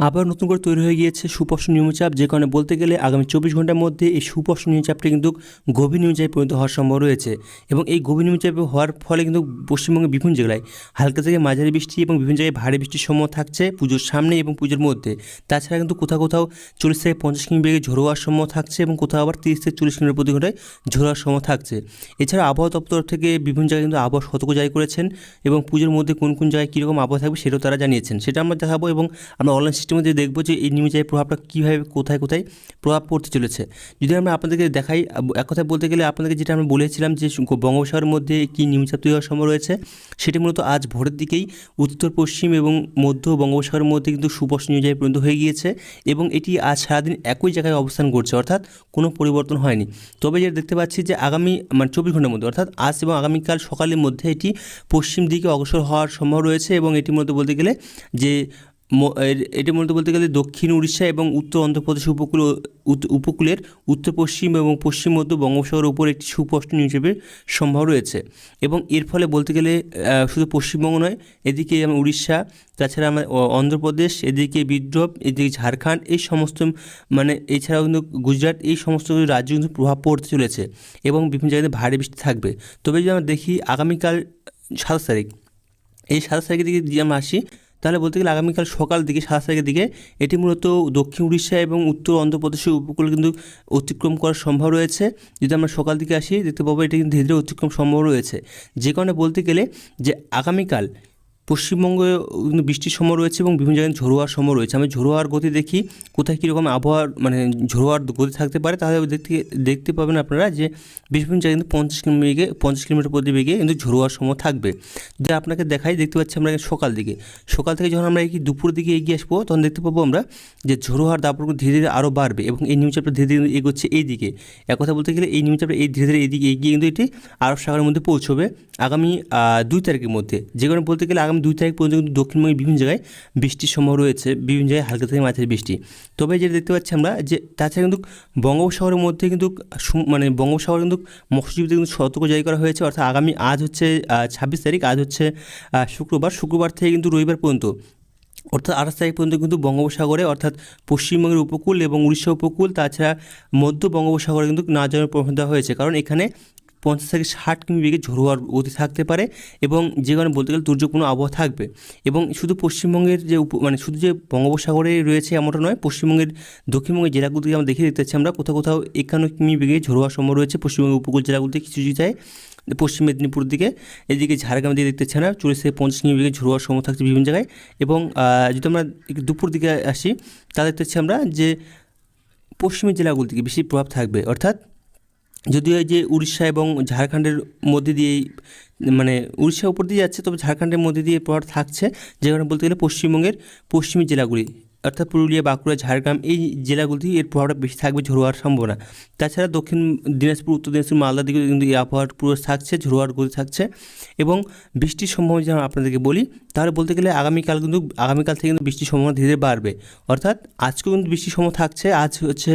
আবার নতুন করে তৈরি হয়ে গিয়েছে সুপর্শ নিম্নচাপ যে কারণে বলতে গেলে আগামী চব্বিশ ঘণ্টার মধ্যে এই সুস্পষ্ট নিম্নচাপটি কিন্তু গভীর নিম্নচাপে পরিণত হওয়ার সম্ভব রয়েছে এবং এই গভীর নিম্নচাপে হওয়ার ফলে কিন্তু পশ্চিমবঙ্গের বিভিন্ন জেলায় হালকা থেকে মাঝারি বৃষ্টি এবং বিভিন্ন জায়গায় ভারী বৃষ্টির সম্ভব থাকছে পুজোর সামনে এবং পুজোর মধ্যে। তাছাড়া কিন্তু কোথাও কোথাও চল্লিশ থেকে পঞ্চাশ কিমি বেগে ঝোড়ো হওয়ার সম্ভব থাকছে এবং কোথাও আবার তিরিশ থেকে চল্লিশ কিলোমিটার প্রতি ঘন্টায় ঝোড়ো হওয়ার সম্ভব থাকছে। এছাড়া আবহাওয়া দপ্তর থেকে বিভিন্ন জায়গায় কিন্তু আবহাওয়া সতর্ক জারি করেছেন এবং পুজোর মধ্যে কোন কোন জায়গায় কীরকম আবহাওয়া থাকবে সেটাও তারা জানিয়েছেন। সেটা আমরা দেখাবো এবং আমরা অনলাইন সিস্টেমে দিয়ে দেখব যে এই নিউজের প্রভাবটা কীভাবে, কোথায় কোথায় প্রভাব পড়তে চলেছে। যদি আমরা আপনাদেরকে দেখাই এক কথায় বলতে গেলে আপনাদেরকে যেটা আমরা বলেছিলাম যে বঙ্গোপসাগরের মধ্যে কী নিউচাপ তৈরি হওয়ার রয়েছে, সেটি মূলত আজ ভোরের দিকেই উত্তর, পশ্চিম এবং মধ্য বঙ্গোপসাগরের মধ্যে কিন্তু সুস্পষ্ট নিউজায় পরিণত হয়ে গিয়েছে এবং এটি আজ সারাদিন একই জায়গায় অবস্থান করছে, অর্থাৎ কোনো পরিবর্তন হয়নি। তবে যেটা দেখতে পাচ্ছি যে আগামী মানে চব্বিশ ঘণ্টার মধ্যে, অর্থাৎ আজ এবং আগামীকাল সকালের মধ্যে এটি পশ্চিম দিকে অগ্রসর হওয়ার সম্ভব রয়েছে এবং এটি মূলত বলতে গেলে যে এটি মূলত বলতে গেলে দক্ষিণ উড়িষ্যা এবং উত্তর অন্ধ্রপ্রদেশ উপকূল উপকূলের উত্তর পশ্চিম এবং পশ্চিম মধ্য বঙ্গোপসাগরের উপর একটি সুস্পষ্ট নিউচাপের সম্ভব রয়েছে। এবং এর ফলে বলতে গেলে শুধু পশ্চিমবঙ্গ নয়, এদিকে উড়িষ্যা, তাছাড়া আমার অন্ধ্রপ্রদেশ, এদিকে বিদ্রোপ এদিকে ঝাড়খণ্ড, এই সমস্ত মানে এছাড়াও কিন্তু গুজরাট, এই সমস্ত রাজ্য কিন্তু প্রভাব পড়তে চলেছে এবং বিভিন্ন জায়গাতে ভারী বৃষ্টি থাকবে। তবে যদি আমরা দেখি আগামীকাল সাতাশ তারিখ, এই সাতাশ তারিখের দিকে যদি আমরা আসি তাহলে বলতে গেলে আগামীকাল সকাল দিকে সাত তারিখের দিকে এটি মূলত দক্ষিণ উড়িষ্যা এবং উত্তর অন্ধ্রপ্রদেশের উপকূল কিন্তু অতিক্রম করার সম্ভব রয়েছে। যদি আমরা সকাল দিকে আসি, দেখতে পাবো এটি কিন্তু ধীরে ধীরে অতিক্রম সম্ভব রয়েছে। যে কারণে বলতে গেলে যে আগামীকাল পশ্চিমবঙ্গে বৃষ্টির সময় রয়েছে এবং বিভিন্ন জায়গায় ঝোড়ো হওয়ার সময় রয়েছে। আমি ঝোড়ো গতি দেখি, কোথায় কীরকম আবহাওয়ার মানে ঝোড়ো হওয়ার গতি থাকতে পারে তাহলে দেখতে দেখতে পাবেন আপনারা যে বিভিন্ন জায়গায় কিন্তু পঞ্চাশ কিলোমিটার পঞ্চাশ কিলোমিটার প্রতি বেগে কিন্তু ঝোড়ো হওয়ার সময় থাকবে। যদি আপনাকে দেখাই, দেখতে পাচ্ছি আমরা সকাল দিকে। সকাল থেকে যখন আমরা দুপুর দিকে এগিয়ে আসব, তখন দেখতে পাবো আমরা যে ঝোড়ো হওয়ার দাপট কিন্তু ধীরে ধীরে আরও বাড়বে এবং এই নিউচাপটা ধীরে ধীরে এগোচ্ছে এই দিকে এক কথা বলতে গেলে এই নিউচাপটা এই ধীরে ধীরে এইদিকে এগিয়ে কিন্তু এটি আরব সাগরের মধ্যে পৌঁছবে আগামী দুই তারিখের মধ্যে। যে কারণে বলতে গেলে আগামী দুই তারিখ পর্যন্ত কিন্তু দক্ষিণবঙ্গের বিভিন্ন জায়গায় বৃষ্টির সম্ভব রয়েছে, বিভিন্ন জায়গায় হালকা থেকে মাঝারি বৃষ্টি। তবে যেটা দেখতে পাচ্ছি আমরা যে তাছাড়া কিন্তু বঙ্গোপসাগরের মধ্যে কিন্তু মানে বঙ্গোপসাগর কিন্তু মৎস্যজীবীদের কিন্তু সতর্ক জারি করা হয়েছে। অর্থাৎ আগামী আজ হচ্ছে ছাব্বিশ তারিখ, আজ হচ্ছে শুক্রবার। শুক্রবার থেকে কিন্তু রবিবার পর্যন্ত, অর্থাৎ আঠাশ তারিখ পর্যন্ত কিন্তু বঙ্গোপসাগরে, অর্থাৎ পশ্চিমবঙ্গের উপকূল এবং উড়িষ্যা উপকূল, তাছাড়া মধ্য বঙ্গোপসাগরে কিন্তু না যাওয়ার দেওয়া হয়েছে কারণ এখানে পঞ্চাশ থেকে ষাট কিমি বেগে ঝোড়ো হওয়ার গতি থাকতে পারে এবং যে কারণে বলতে গেলে দুর্যোগপূর্ণ আবহাওয়া থাকবে। এবং শুধু পশ্চিমবঙ্গের যে মানে শুধু যে বঙ্গোপসাগরে রয়েছে এমনটা নয়, পশ্চিমবঙ্গের, দক্ষিণবঙ্গের জেলাগুলিকে আমরা দেখে দেখতে পাচ্ছি আমরা, কোথাও কোথাও একান্ন কিমি বেগে ঝোড়ো হওয়ার সম্ভব রয়েছে। পশ্চিমবঙ্গের উপকূল জেলাগুলিতে কিছু কিছু যায় পশ্চিম মেদিনীপুর দিকে, এদিকে ঝাড়গ্রাম দিকে দেখতে না চল্লিশ থেকে পঞ্চাশ কিমি বেগে ঝোড়ো হওয়ার সম্ভব থাকছে বিভিন্ন জায়গায়। এবং যদি আমরা দুপুর দিকে আসি তাহলে দেখতে আমরা যে পশ্চিমের জেলাগুলি থেকে বেশি প্রভাব থাকবে। অর্থাৎ যদিও এই যে উড়িষ্যা এবং ঝাড়খণ্ডের মধ্যে দিয়েই মানে উড়িষ্যার উপর দিয়ে যাচ্ছে, তবে ঝাড়খণ্ডের মধ্যে দিয়ে প্রভাব থাকছে যেখানে বলতে গেলে পশ্চিমবঙ্গের পশ্চিমী জেলাগুলি। অর্থাৎ পুরুলিয়া, বাঁকুড়া, ঝাড়গ্রাম এই জেলাগুলিতে এর প্রভাবটা বেশি থাকবে ঝোড়ো সম্ভাবনা। তাছাড়া দক্ষিণ দিনাজপুর, উত্তর দিনাজপুর মালদা দিকে কিন্তু এই আবহাওয়ার পুরো থাকছে ঝোড়ো হওয়ার গতি থাকছে এবং বৃষ্টির সম্ভাবনা যেমন আপনাদেরকে বলি, তাহলে বলতে গেলে আগামীকাল কিন্তু, আগামীকাল থেকে কিন্তু বৃষ্টির সম্ভাবনা ধীরে ধীরে বাড়বে। অর্থাৎ আজকেও কিন্তু বৃষ্টির সম্ভাবনা থাকছে, আজ হচ্ছে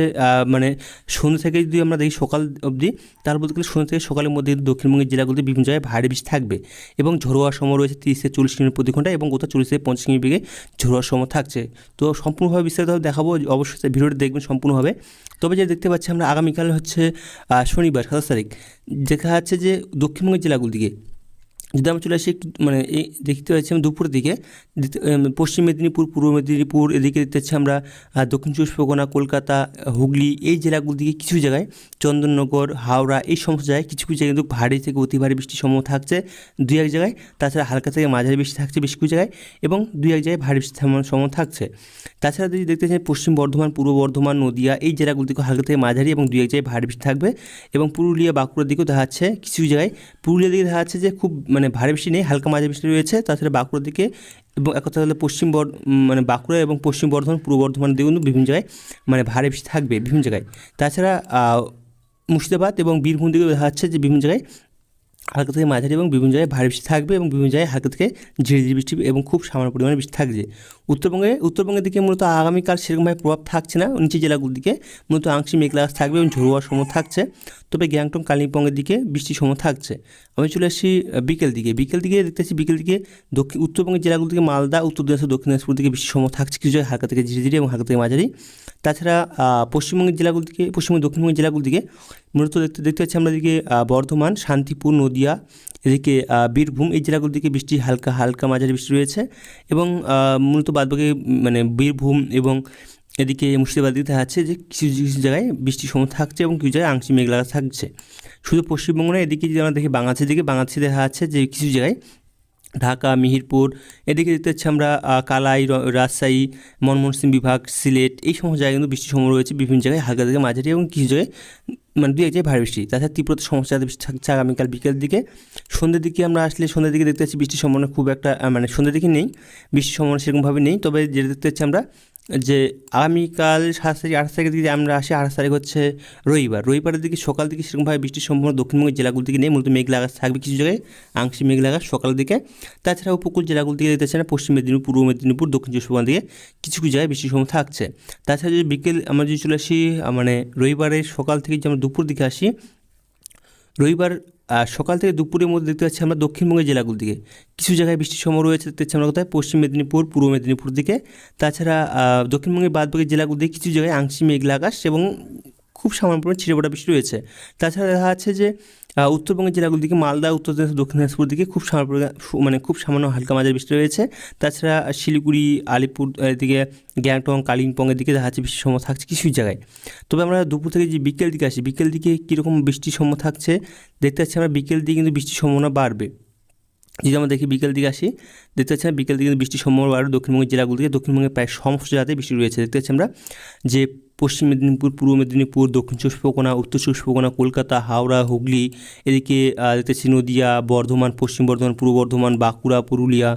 মানে সন্ধ্যে থেকে যদি আমরা দেখি সকাল অবধি তার বলতে গেলে সন্ধ্যে থেকে সকালের মধ্যে দক্ষিণবঙ্গের জেলাগুলিতে বিভিন্ন জায়গায় ভারী বৃষ্টি থাকবে এবং ঝোড়ো সময় রয়েছে তিরিশ থেকে চল্লিশ কিলোমিটার প্রতি ঘণ্টা এবং কোথাও চল্লিশ থেকে পঞ্চাশ কিলোমিটার বেগে ঝোড়ো সময় থাকছে। তো সম্পূর্ণভাবে বিস্তারিতভাবে দেখাবো, অবশ্যই ভিডিওটি দেখবেন সম্পূর্ণভাবে। তবে যে দেখতে পাচ্ছি আমরা আগামীকাল হচ্ছে শনিবার, সাতাশ তারিখ। দেখা যাচ্ছে যে দক্ষিণবঙ্গের জেলাগুলি দিকে যদি আমরা চলে আসি মানে এই দেখতে পাচ্ছি আমি দুপুরের দিকে পশ্চিম মেদিনীপুর, পূর্ব মেদিনীপুর, এদিকে দেখতে পাচ্ছি আমরা দক্ষিণ চব্বিশ পরগনা, কলকাতা, হুগলি, এই জেলাগুলো দিকে কিছু জায়গায় চন্দননগর, হাওড়া, এই সমস্ত জায়গায় কিছু কিছু জায়গায় কিন্তু ভারী থেকে অতি ভারী বৃষ্টির সম্ভাবনা থাকছে। দুই এক জায়গায়, তাছাড়া হালকা থেকে মাঝারি বৃষ্টি থাকছে বেশ কিছু জায়গায় এবং দুই এক জায়গায় ভারী বৃষ্টির সম্ভাবনা থাকছে। তাছাড়া যদি দেখতে চাই পশ্চিম বর্ধমান, পূর্ব বর্ধমান, নদিয়া, এই জেলাগুলো দিকে হালকা থেকে মাঝারি এবং দুই এক জায়গায় ভারী বৃষ্টি থাকবে এবং পুরুলিয়া, বাঁকুড়ার দিকেও দেখা যাচ্ছে কিছু জায়গায় পুরুলিয়া দিকে দেখা যাচ্ছে যে খুব মানে ভারী বৃষ্টি নেই, হালকা মাঝারি বৃষ্টি রয়েছে। তাছাড়া বাঁকুড়ার দিকে এবং এক কথা হলে পশ্চিম বর্ধ মানে বাঁকুড়া এবং পশ্চিম বর্ধমান, পূর্ব বর্ধমান দিকে কিন্তু বিভিন্ন জায়গায় মানে ভারী বৃষ্টি থাকবে বিভিন্ন জায়গায়। তাছাড়া মুর্শিদাবাদ এবং বীরভূম দিকে দেখা যাচ্ছে যে বিভিন্ন জায়গায় হালকা থেকে মাঝারি এবং বিভিন্ন জায়গায় ভারী বৃষ্টি থাকবে এবং বিভিন্ন জায়গায় হালকা থেকে ঝিরিঝিরি বৃষ্টি এবং খুব সামান্য পরিমাণে বৃষ্টি থাকছে উত্তরবঙ্গে উত্তরবঙ্গের দিকে মূলত আগামীকাল সেরকমভাবে প্রভাব থাকছে না। নিচে জেলাগুলোর দিকে মূলত আংশিক মেঘলা থাকবে এবং হওয়ার সময় থাকছে। তবে গ্যাংটং কালিম্পংয়ের দিকে বৃষ্টির সময় থাকছে। আমি চলে আসছি বিকেল দিকে। বিকেল দিকে দেখতে পাচ্ছি বিকেল দিকে দক্ষিণ উত্তরবঙ্গের জেলাগুলো থেকে মালদা উত্তর দিনাজপুর দক্ষিণ দিনাজপুর দিকে বৃষ্টির সময় থাকছে। কিছু জায়গায় হালকা থেকে ঝিরিঝিরি এবং হালকা থেকে মাঝারি। তাছাড়া পশ্চিমবঙ্গের জেলাগুলো দিকে পশ্চিমবঙ্গ দক্ষিণবঙ্গের জেলাগুলো দিকে মূলত দেখতে দেখতে পাচ্ছি আমরা আহ, বর্ধমান শান্তিপুর নদিয়া, এদিকে বীরভূম, এই জেলাগুলোর দিকে বৃষ্টি হালকা হালকা মাঝারি বৃষ্টি রয়েছে এবং মূলত বাদবাকি মানে বীরভূম এবং এদিকে মুর্শিদাবাদ দিকে যাচ্ছে যে কিছু কিছু জায়গায় বৃষ্টির সময় থাকছে এবং কিছু জায়গায় আংশিক মেঘলা থাকছে। শুধু পশ্চিমবঙ্গ নয় এদিকে যদি আমরা দেখি বাংলাদেশের দিকে, বাংলাদেশে দেখা যাচ্ছে যে কিছু জায়গায় ঢাকা, মিহিরপুর, এদিকে দেখতে পাচ্ছি আমরা কালাই রাজশাহী ময়মনসিংহ বিভাগ, সিলেট, এই সমস্ত জায়গায় কিন্তু বৃষ্টির সময় রয়েছে। বিভিন্ন জায়গায় হালকা থেকে মাঝারি এবং কিছু জায়গায় মানে দু এক জায়গায় ভারী বৃষ্টি। তাছাড়া তীব্রতা সমস্যা থাকছে আগামীকাল বিকেল দিকে। সন্ধ্যের দিকে আমরা আসলে সন্ধ্যের দিকে দেখতে পাচ্ছি বৃষ্টির সম্ভাবনা খুব একটা মানে সন্ধ্যের দিকে নেই, বৃষ্টির সম্ভাবনা সেরকমভাবে নেই। তবে যেটা দেখতে পাচ্ছি আমরা যে আগামীকাল সাত তারিখ, আঠাশ তারিখের দিকে আমরা আসি, আঠাশ তারিখ হচ্ছে রবিবার। রবিবারের দিকে সকাল দিকে সেরকমভাবে বৃষ্টির সম্ভাবনা দক্ষিণবঙ্গের জেলাগুলো দিকে নেই, মূলত মেঘলা থাকবে কিছু জায়গায়, আংশিক মেঘলা আকাশ সকালের দিকে। তাছাড়া উপকূল জেলাগুলো দিকে দেখতে না পশ্চিম মেদিনীপুর, পূর্ব মেদিনীপুর, দক্ষিণ চব্বিশ পরগনা দিকে কিছু কিছু জায়গায় বৃষ্টির সম্ভাবনা থাকছে। তাছাড়া যদি বিকেল আমরা যদি চলে আসি মানে রবিবারের সকাল থেকে যে আমরা দুপুর দিকে আসি, রবিবার সকাল থেকে দুপুরের মধ্যে দেখতে পাচ্ছি আমরা দক্ষিণবঙ্গের জেলাগুলোর দিকে। কিছু জায়গায় বৃষ্টির সময় রয়েছে, দেখতে পাচ্ছি আমরা কোথায়? পশ্চিম মেদিনীপুর, পূর্ব মেদিনীপুর দিকে। তাছাড়া দক্ষিণবঙ্গের বাদবাকি জেলাগুলো দিকে কিছু জায়গায় আংশিক মেঘলা আকাশ এবং খুব সামান্য পরিমাণে ছিটেফোঁটা বৃষ্টি রয়েছে। তাছাড়া দেখা যাচ্ছে যে উত্তরবঙ্গের জেলাগুলোর দিকে মালদা, উত্তর দক্ষিণ দিনাজপুর দিকে খুব সামান্য মানে খুব সামান্য হালকা মাঝারি বৃষ্টি রয়েছে। তাছাড়া শিলিগুড়ি, আলিপুর এদিকে গ্যাংটং, কালিম্পংয়ের দিকে দেখা যাচ্ছে বৃষ্টির সময় থাকছে কিছু জায়গায়। তবে আমরা দুপুর থেকে যে বিকেল দিকে আসি, বিকেল দিকে কীরকম বৃষ্টির সম্ভাবনা থাকছে, দেখতে পাচ্ছি আমরা বিকেল দিকে কিন্তু বৃষ্টির সম্ভাবনা বাড়বে। যদি আমরা দেখি বিকেল দিকে আসি, দেখতে পাচ্ছি বিকেল দিকে বৃষ্টির সম্ভাবনা বাড়বে দক্ষিণবঙ্গের জেলাগুলো থেকে দক্ষিণবঙ্গের প্রায় সমস্ত জায়গাতে বৃষ্টি রয়েছে। দেখতে পাচ্ছি আমরা যে পশ্চিম মেদিনীপুর পূর্ব মেদিনীপুর দক্ষিণ চব্বিশ পরগনা উত্তর চব্বিশ পরগনা কলকাতা হাওড়া হুগলি এদিকে আহ, দেখতে নদিয়া বর্ধমান পশ্চিম বর্ধমান পূর্ব বর্ধমান বাঁকুড়া পুরুলিয়া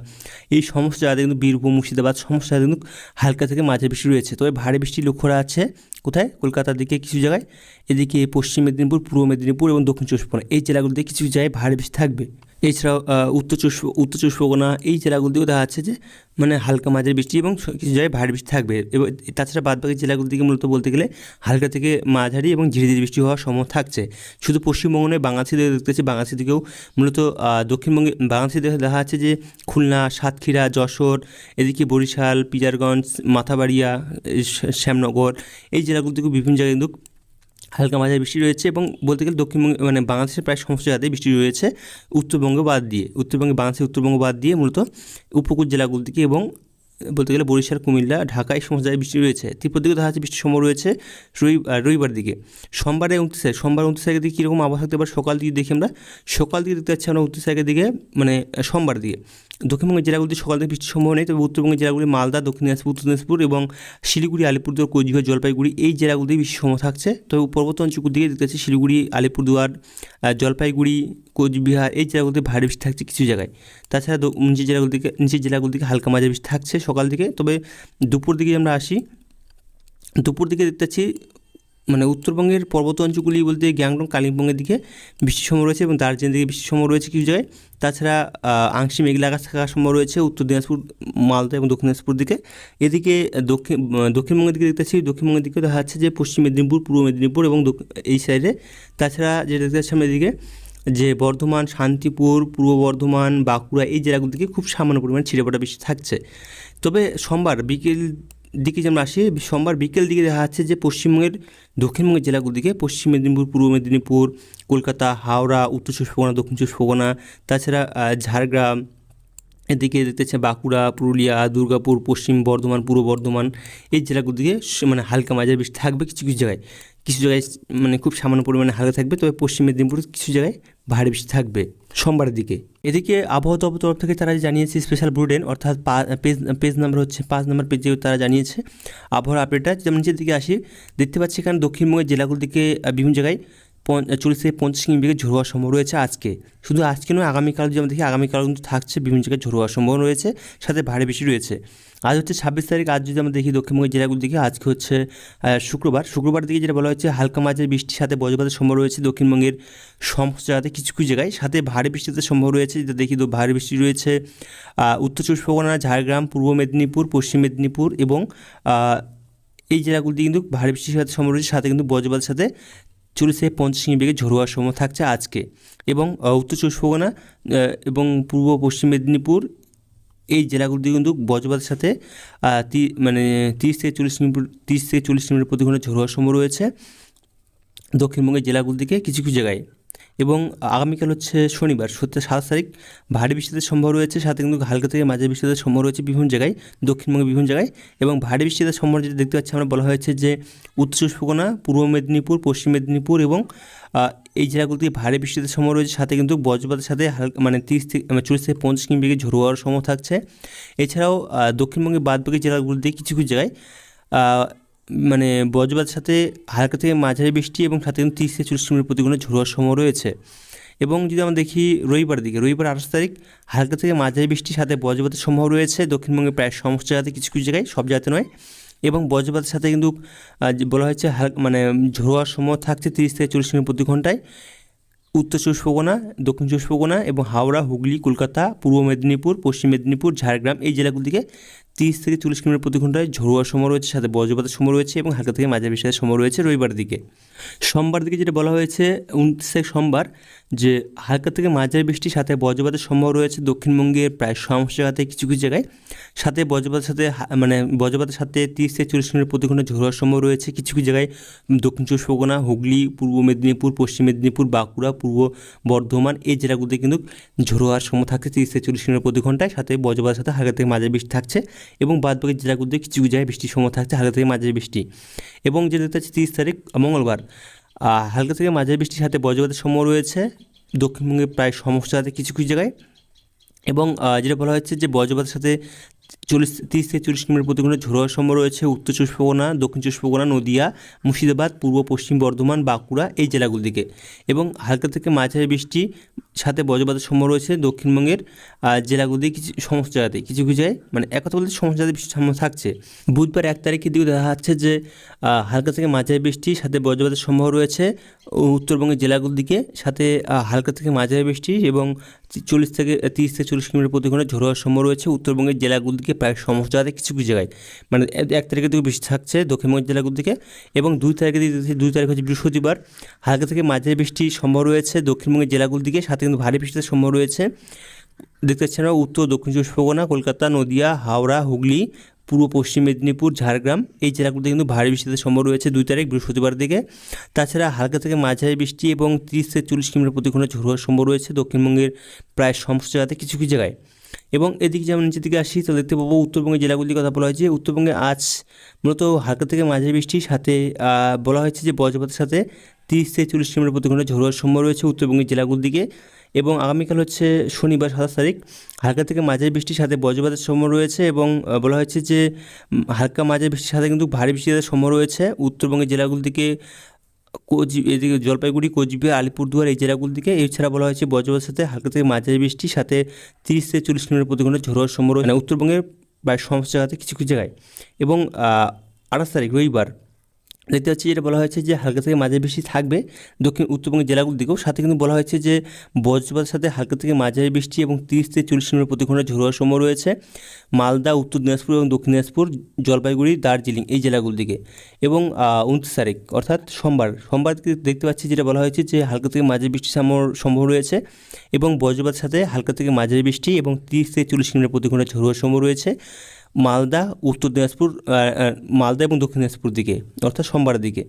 এই সমস্ত জায়গাতে কিন্তু বীরভূম মুর্শিদাবাদ সমস্ত জায়গাতে কিন্তু হালকা থেকে মাঝারি বৃষ্টি রয়েছে। তবে ভারী বৃষ্টি লক্ষ্য করা আছে কোথায়? কলকাতার দিকে কিছু জায়গায়। এদিকে পশ্চিম মেদিনীপুর পূর্ব মেদিনীপুর এবং দক্ষিণ চব্বিশ পরগনা। এই জেলাগুলোতে কিছু জায়গায় ভারী বৃষ্টি থাকবে। এছাড়াও উত্তর চব্বিশ উত্তর চব্বিশ পরগনা এই জেলাগুলিতেও দেখা যাচ্ছে যে মানে হালকা মাঝারি বৃষ্টি এবং কিছু জায়গায় ভারী বৃষ্টি থাকবে। এবং তাছাড়া বাদবাকি জেলাগুলি থেকে মূলত বলতে গেলে হালকা থেকে মাঝারি এবং ধীরে ধীরে বৃষ্টি হওয়ার সম্ভব থাকছে। শুধু পশ্চিমবঙ্গ নয় বাংলাদেশে দিকে দেখতে পাচ্ছি, বাংলাদেশের দিকেও মূলত দক্ষিণবঙ্গে, বাংলাদেশের দিকে দেখা যাচ্ছে যে খুলনা, সাতক্ষীরা, যশোর, এদিকে বরিশাল পিজারগঞ্জ মাথাবাড়িয়া শ্যামনগর, এই জেলাগুলো থেকেও বিভিন্ন জায়গায় কিন্তু হালকা মাঝারি বৃষ্টি রয়েছে এবং বলতে গেলে দক্ষিণবঙ্গে মানে বাংলাদেশের প্রায় সমস্ত জায়গাতেই বৃষ্টি রয়েছে উত্তরবঙ্গ বাদ দিয়ে। উত্তরবঙ্গে, বাংলাদেশের উত্তরবঙ্গ বাদ দিয়ে মূলত উপকূল জেলাগুলো থেকে এবং বলতে গেলে বরিশাল, কুমিল্লা, ঢাকা এই সমস্ত জায়গায় বৃষ্টি রয়েছে। ত্রিপুর দিকে দেখা বৃষ্টির সময় রয়েছে রবি রবিবার দিকে। সোমবারে উনত্রিশ তারিখ সোমবার উনত্রিশ তারিখের দিকে কীরকম আবহাওয়া থাকতে পারে। সকাল দিকে দেখি আমরা, সকাল দিকে দেখতে পাচ্ছি আমরা উনত্রিশ তারিখের দিকে মানে সোমবার দিকে। দক্ষিণবঙ্গের জেলাগুলিতে সকাল থেকে বৃষ্টির সম্ভাবনা নেই, তবে উত্তরবঙ্গের জেলাগুলি মালদা, দক্ষিণ দিনাজপুর, উত্তর দিনাজপুর এবং শিলিগুড়ি, আলিপুরদুয়ার, কোচবিহার, জলপাইগুড়ি এই জেলাগুলিতে বৃষ্টির সম্ভাবনা থাকছে। তবে পর্বত অঞ্চলগুলির দিকে দেখতে পাচ্ছি শিলিগুড়ি, আলিপুরদুয়ার জলপাইগুড়ি, কোচবিহার এই জেলাগুলিতে ভারী বৃষ্টি থাকছে কিছু জায়গায়। তাছাড়া নিচের জেলাগুলি দিকে নিচের জেলাগুলি দিকে হালকা মাঝারি বৃষ্টি থাকছে সকাল দিকে? তবে দুপুর দিকে আমরা আসি। দুপুর দিকে দেখতে পাচ্ছি মানে উত্তরবঙ্গের পর্বত অঞ্চলগুলি বলতে গ্যাংটং কালিম্পংয়ের দিকে বৃষ্টির সময় রয়েছে এবং দার্জিলিং দিকে বৃষ্টির সময় রয়েছে কিছু জায়গায়। তাছাড়া আংশিক মেঘলা আকাশ থাকার সময় রয়েছে উত্তর দিনাজপুর, মালদা এবং দক্ষিণ দিনাজপুর দিকে। এদিকে দক্ষিণ দক্ষিণবঙ্গের দিকে দেখতে পাচ্ছি, দক্ষিণবঙ্গের দিকে দেখা যাচ্ছে যে পশ্চিম মেদিনীপুর, পূর্ব মেদিনীপুর এবং এই সাইডে তাছাড়া যে দেখতে পাচ্ছি আমরা এদিকে যে বর্ধমান, শান্তিপুর, পূর্ব বর্ধমান, বাঁকুড়া এই জেলাগুলো থেকে খুব সামান্য পরিমাণে ছিটেফোঁটা বৃষ্টি থাকছে। তবে সোমবার বিকেল দিকে যেমন আসি, সোমবার বিকেল দিকে দেখা যাচ্ছে যে পশ্চিমবঙ্গের, দক্ষিণবঙ্গের জেলাগুলো দিকে পশ্চিম মেদিনীপুর, পূর্ব মেদিনীপুর, কলকাতা, হাওড়া, উত্তর চব্বিশ পরগনা, দক্ষিণ চব্বিশ পরগনা, তাছাড়া ঝাড়গ্রাম, এদিকে দেখতে পাচ্ছি বাঁকুড়া, পুরুলিয়া, দুর্গাপুর, পশ্চিম বর্ধমান, পূর্ব বর্ধমান, এই জেলাগুলো দিকে মানে হালকা মাঝারি বৃষ্টি থাকবে কিছু কিছু জায়গায়। কিছু জায়গায় মানে খুব সামান্য পরিমাণে হালকা থাকবে, তবে পশ্চিম মেদিনীপুর কিছু জায়গায় ভারী বৃষ্টি থাকবে সোমবারের দিকে। এদিকে আবহাওয়া দপ্তর তরফ থেকে তারা জানিয়েছে স্পেশাল বুলেটিন অর্থাৎ পেজ পেজ নাম্বার হচ্ছে পাঁচ নম্বর পেজে তারা জানিয়েছে, আবহাওয়ার আপডেটটা যেমন নিচের দিকে আসি, দেখতে পাচ্ছি এখানে দক্ষিণবঙ্গের জেলাগুলোর দিকে বিভিন্ন জায়গায় চল্লিশ থেকে পঞ্চাশ কিমি বেগে ঝোড়ো হওয়ার সম্ভব রয়েছে আজকে। শুধু আজকে নয়, আগামীকাল যেমন দেখি, আগামীকাল কিন্তু থাকছে বিভিন্ন জায়গায় ঝোড়ো হওয়ার রয়েছে, সাথে ভারী বেশি রয়েছে। আজ হচ্ছে ছাব্বিশ তারিখ, আজ যদি আমরা দেখি দক্ষিণবঙ্গের জেলাগুলোর দিকে আজকে হচ্ছে শুক্রবার। শুক্রবার দিকে যেটা বলা হচ্ছে হালকা মাঝারি বৃষ্টির সাথে বজ্রপাতের সম্ভব রয়েছে দক্ষিণবঙ্গের সমস্ত জায়গাতে কিছু কিছু জায়গায়। সাথে ভারী বৃষ্টিতে সম্ভব রয়েছে, যেটা দেখি ভারী বৃষ্টি রয়েছে উত্তর চব্বিশ পরগনা, ঝাড়গ্রাম, পূর্ব মেদিনীপুর, পশ্চিম মেদিনীপুর এবং এই জেলাগুলিতে কিন্তু ভারী বৃষ্টির সাথে সম্ভব রয়েছে, সাথে কিন্তু বজ্রপাতের সাথে চল্লিশ থেকে পঞ্চাশ বেগে ঝোড়ো হওয়ার সম্ভব থাকছে আজকে। এবং উত্তর চব্বিশ পরগনা এবং পূর্ব, পশ্চিম মেদিনীপুর এই জেলাগুলিতে কিন্তু বজ্রপাতের সাথে মানে তিরিশ থেকে চল্লিশ কিলোমিটার, তিরিশ থেকে চল্লিশ কিলোমিটার প্রতি ঘণ্টা ঝড় হওয়ার সম্ভব রয়েছে। দক্ষিণবঙ্গের জেলাগুলির দিকে কিছু কিছু জায়গায়। এবং আগামীকাল হচ্ছে শনিবার সত্যি সাত তারিখ। ভারী বৃষ্টিতে সম্ভব রয়েছে সাথে কিন্তু হালকা থেকে মাঝারি বৃষ্টিতে সম্ভব রয়েছে বিভিন্ন জায়গায় দক্ষিণবঙ্গে বিভিন্ন জায়গায়। এবং ভারী বৃষ্টিতে সম্ভব যেটা দেখতে পাচ্ছি আমরা বলা হয়েছে যে উত্তর চব্বিশ পরগনা পূর্ব মেদিনীপুর পশ্চিম মেদিনীপুর এবং এই জেলাগুলিতে ভারী বৃষ্টিতে সম্ভব রয়েছে সাথে কিন্তু বজ্রপাতের সাথে হালকা মানে তিরিশ থেকে মানে চল্লিশ থেকে পঞ্চাশ কিমি বেগে ঝোড়ো হওয়ার সম্ভব থাকছে। এছাড়াও আহ, দক্ষিণবঙ্গের বাদবাকি জেলাগুলিতে কিছু কিছু জায়গায় মানে বজ্রপাতের সাথে হালকা থেকে মাঝারি বৃষ্টি এবং সাথে কিন্তু তিরিশ থেকে চল্লিশ কিলোমিটার প্রতি ঘণ্টা ঝোড়ো সম্ভব রয়েছে। এবং যদি আমরা দেখি রবিবার দিকে, রবিবার আঠাশ তারিখ, হালকা থেকে মাঝারি বৃষ্টির সাথে বজ্রপাতের সম্ভব রয়েছে। দক্ষিণবঙ্গের প্রায় সমস্ত জায়গাতে কিছু কিছু জায়গায়, সব জায়গাতে নয়। এবং বজ্রপাতের সাথে কিন্তু বলা হয়েছে হালকা মানে ঝোড়ো হওয়ার সম্ভব থাকছে তিরিশ থেকে চল্লিশ কিলোমিটার প্রতি ঘন্টায় উত্তর চব্বিশ পরগনা, দক্ষিণ চব্বিশ পরগনা এবং হাওড়া, হুগলি, কলকাতা, পূর্ব মেদিনীপুর, পশ্চিম মেদিনীপুর, ঝাড়গ্রাম এই জেলাগুলি থেকে তিরিশ থেকে চল্লিশ কিলোমিটার প্রতি ঘন্টায় ঝোড়োয়ার সময় রয়েছে, সাথে বজ্রপাতের সময় রয়েছে এবং হালকা থেকে মাঝারি বৃষ্টির সময় রয়েছে রবিবার দিকে। সোমবার দিকে যেটা বলা হয়েছে, উনত্রিশ সোমবার, যে হালকা থেকে মাঝারি বৃষ্টির সাথে বজ্রপাতের সম্ভব রয়েছে দক্ষিণবঙ্গের প্রায় সমস্ত জায়গাতে কিছু কিছু জায়গায়। সাথে বজ্রপাতের সাথে মানে বজ্রপাতের সাথে তিরিশ থেকে চল্লিশ কিলোমিটার প্রতি ঘণ্টা ঝোড়োয়ার সম্ভব রয়েছে কিছু কিছু জায়গায়। দক্ষিণ চব্বিশ পরগনা, হুগলি, পূর্ব মেদিনীপুর, পশ্চিম মেদিনীপুর, বাঁকুড়া, পূর্ব বর্ধমান, এই জেলাগুলিতে কিন্তু ঝোড়ো হওয়ার সময় থাকছে তিরিশ থেকে চল্লিশ কিলোমিটার প্রতি ঘন্টায়। সাথে বজ্রপাতের সাথে হালকা থেকে মাঝারি বৃষ্টি থাকছে। এবং বাদবাকি জেলাগুলিতে কিছু কিছু জায়গায় বৃষ্টির সময় থাকছে, হালকা থেকে মাঝারি বৃষ্টি। এবং যে দেখতে পাচ্ছি তিরিশ তারিখ, মঙ্গলবার। হালকা থেকে মাঝারি বৃষ্টির সাথে বজ্রপাতের সময় রয়েছে। দক্ষিণবঙ্গে প্রায় সমস্ত জায়গাতে কিছু কিছু জায়গায়। এবং যেটা বলা হচ্ছে যে বজ্রপাতের সাথে চল্লিশ, তিরিশ থেকে চল্লিশ কিলোমিটার প্রতি ঘণ্টা ঝোড়ো সম্ভব রয়েছে। উত্তর চব্বিশ পরগনা, দক্ষিণ চব্বিশ পরগনা, নদিয়া, মুর্শিদাবাদ, পূর্ব, পশ্চিম বর্ধমান, বাঁকুড়া এই জেলাগুলি দিকে এবং হালকা থেকে মাঝারি বৃষ্টি সাথে বজ্রপাতের সম্ভব রয়েছে দক্ষিণবঙ্গের জেলাগুলি কিছু সমস্ত জায়গাতেই কিছু কিছু জায়গায় মানে এক কথা বলতে সমস্ত জায়গায় বৃষ্টির সম্ভব থাকছে। বুধবার এক তারিখের দিকে দেখা যাচ্ছে যে হালকা থেকে মাঝারি বৃষ্টি সাথে বজ্রপাতের সম্ভব রয়েছে। উত্তরবঙ্গের জেলাগুলির দিকে সাথে হালকা থেকে মাঝারি বৃষ্টি এবং চল্লিশ থেকে তিরিশ থেকে চল্লিশ কিলোমিটার প্রতি ঘণ্টা ঝোড়ো হওয়ার সম্ভব রয়েছে। উত্তরবঙ্গের জেলাগুলিকে প্রায় সমস্ত জায়গায় কিছু কিছু জায়গায়। মানে এক- তারিখের দিকে বৃষ্টি থাকছে দক্ষিণবঙ্গের জেলাগুলি দিকে এবং দুই তারিখের দিকে দুই তারিখ হচ্ছে বৃহস্পতিবার। হালকা থেকে মাঝারি বৃষ্টি সম্ভব রয়েছে দক্ষিণবঙ্গের জেলাগুলিকে। সাথে কিন্তু ভারী বৃষ্টিতে সম্ভব রয়েছে। দেখতে পাচ্ছি আমরা উত্তর, দক্ষিণ চব্বিশ পরগনা, কলকাতা, নদিয়া, হাওড়া, হুগলি পূর্ব পশ্চিম মেদিনীপুর, ঝাড়গ্রাম, এই জেলাগুলিতে কিন্তু ভারী বৃষ্টিতে সম্ভব রয়েছে দুই তারিখ, বৃহস্পতিবার দিকে। তাছাড়া হালকা থেকে মাঝারি বৃষ্টি এবং তিরিশ থেকে চল্লিশ কিলোমিটার প্রতি ঘণ্টা ঝোড়ো হওয়ার সম্ভব রয়েছে দক্ষিণবঙ্গের প্রায় সমস্ত জায়গাতে কিছু কিছু জায়গায়। এবং এদিকে যেমন নিচের দিকে আসি তো দেখতে পাবো উত্তরবঙ্গের জেলাগুলির কথা বলা হয়েছে। উত্তরবঙ্গে আজ মূলত হালকা থেকে মাঝারি বৃষ্টির সাথে বলা হয়েছে যে বজ্রপাতের সাথে তিরিশ থেকে চল্লিশ কিলোমিটার প্রতি ঘণ্টা ঝোড়ো হওয়ার সম্ভব রয়েছে উত্তরবঙ্গের জেলাগুলির দিকে। এবং আগামীকাল হচ্ছে শনিবার, সাতাশ তারিখ। হালকা থেকে মাঝারি বৃষ্টির সাথে বজ্রপাতের সম্ভব রয়েছে এবং বলা হয়েছে যে হালকা মাঝারি বৃষ্টির সাথে কিন্তু ভারী বৃষ্টির সম্ভব রয়েছে। উত্তরবঙ্গের জেলাগুলি থেকে কোচ এদিকে জলপাইগুড়ি, কোচবিহার, আলিপুরদুয়ার এই জেলাগুলির দিকে এছাড়া বলা হয়েছে বজ্রপাতের সাথে হালকা থেকে মাঝারি বৃষ্টির সাথে তিরিশ থেকে চল্লিশ কিলোমিটার প্রতি ঘণ্টা ঝোড়ো হওয়ার সম্ভব রয়েছে। মানে উত্তরবঙ্গের প্রায় সমস্ত জায়গাতে কিছু কিছু জায়গায়। এবং আঠাশ তারিখ, রবিবার দেখতে পাচ্ছি যেটা বলা হয়েছে যে হালকা থেকে মাঝারি বৃষ্টি থাকবে দক্ষিণ উত্তরবঙ্গের জেলাগুলির দিকেও। সাথে কিন্তু বলা হয়েছে যে বজ্রপাতের সাথে হালকা থেকে মাঝারি বৃষ্টি এবং তিরিশ থেকে চল্লিশ কিলোমিটার প্রতি ঘণ্টা ঝোড়ো সময় রয়েছে। মালদা, উত্তর দিনাজপুর এবং দক্ষিণ দিনাজপুর, জলপাইগুড়ি, দার্জিলিং এই জেলাগুলির দিকে এবং উনত্রিশ তারিখ, অর্থাৎ সোমবার। সোমবার দেখতে পাচ্ছি যেটা বলা হয়েছে যে হালকা থেকে মাঝারি বৃষ্টি সম্ভব রয়েছে এবং বজ্রপাতের সাথে হালকা থেকে মাঝারি বৃষ্টি এবং তিরিশ থেকে চল্লিশ কিলোমিটার প্রতি ঘণ্টা ঝোড়ো সময় রয়েছে। মালদা, উত্তর দিনাজপুর মালদা এবং দক্ষিণ দিনাজপুর দিকে, অর্থাৎ সোমবারের দিকে।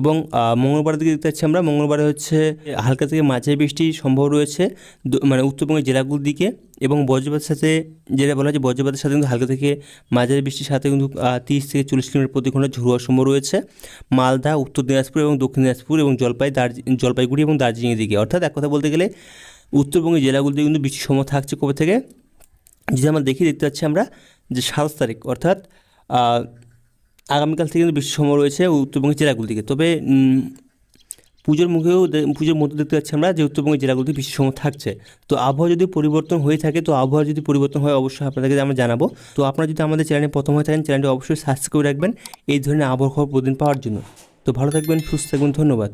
এবং মঙ্গলবারের দিকে দেখতে পাচ্ছি আমরা, মঙ্গলবারে হচ্ছে হালকা থেকে মাঝারি বৃষ্টি সম্ভব রয়েছে মানে উত্তরবঙ্গের জেলাগুলির দিকে এবং বজ্রপাতের সাথে যেটা বলা যে বজ্রপাতের সাথে কিন্তু হালকা থেকে মাঝারি বৃষ্টির সাথে কিন্তু তিরিশ থেকে চল্লিশ কিলোমিটার প্রতি ঘণ্টা ঝোড়ো সম্ভব রয়েছে। মালদা, উত্তর দিনাজপুর এবং দক্ষিণ দিনাজপুর এবং জলপাই জলপাইগুড়ি এবং দার্জিলিংয়ের দিকে। অর্থাৎ এক কথা বলতে গেলে উত্তরবঙ্গের জেলাগুলিতে কিন্তু বৃষ্টির সময় থাকছে কবে থেকে? যদি আমরা দেখি দেখতে পাচ্ছি আমরা যে সাতাশ তারিখ, অর্থাৎ আগামীকাল থেকে কিন্তু বৃষ্টির সময় রয়েছে উত্তরবঙ্গের জেলাগুলি থেকে তবে পুজোর মুখেও পুজোর মধ্যে দেখতে পাচ্ছি আমরা যে উত্তরবঙ্গের জেলাগুলিতে বৃষ্টির সময় থাকছে। তো আবহাওয়া যদি পরিবর্তন হয়ে থাকে, তো আবহাওয়া যদি পরিবর্তন হয় অবশ্যই আপনাদেরকে আমরা জানাব। তো আপনারা যদি আমাদের চ্যানেলে প্রথম হয়ে থাকেন, চ্যানেলটি অবশ্যই সাবস্ক্রাইব করে রাখবেন। এই ধরনের আবহাওয়া প্রতিদিন পাওয়ার জন্য। তো ভালো থাকবেন, সুস্থ থাকবেন, ধন্যবাদ।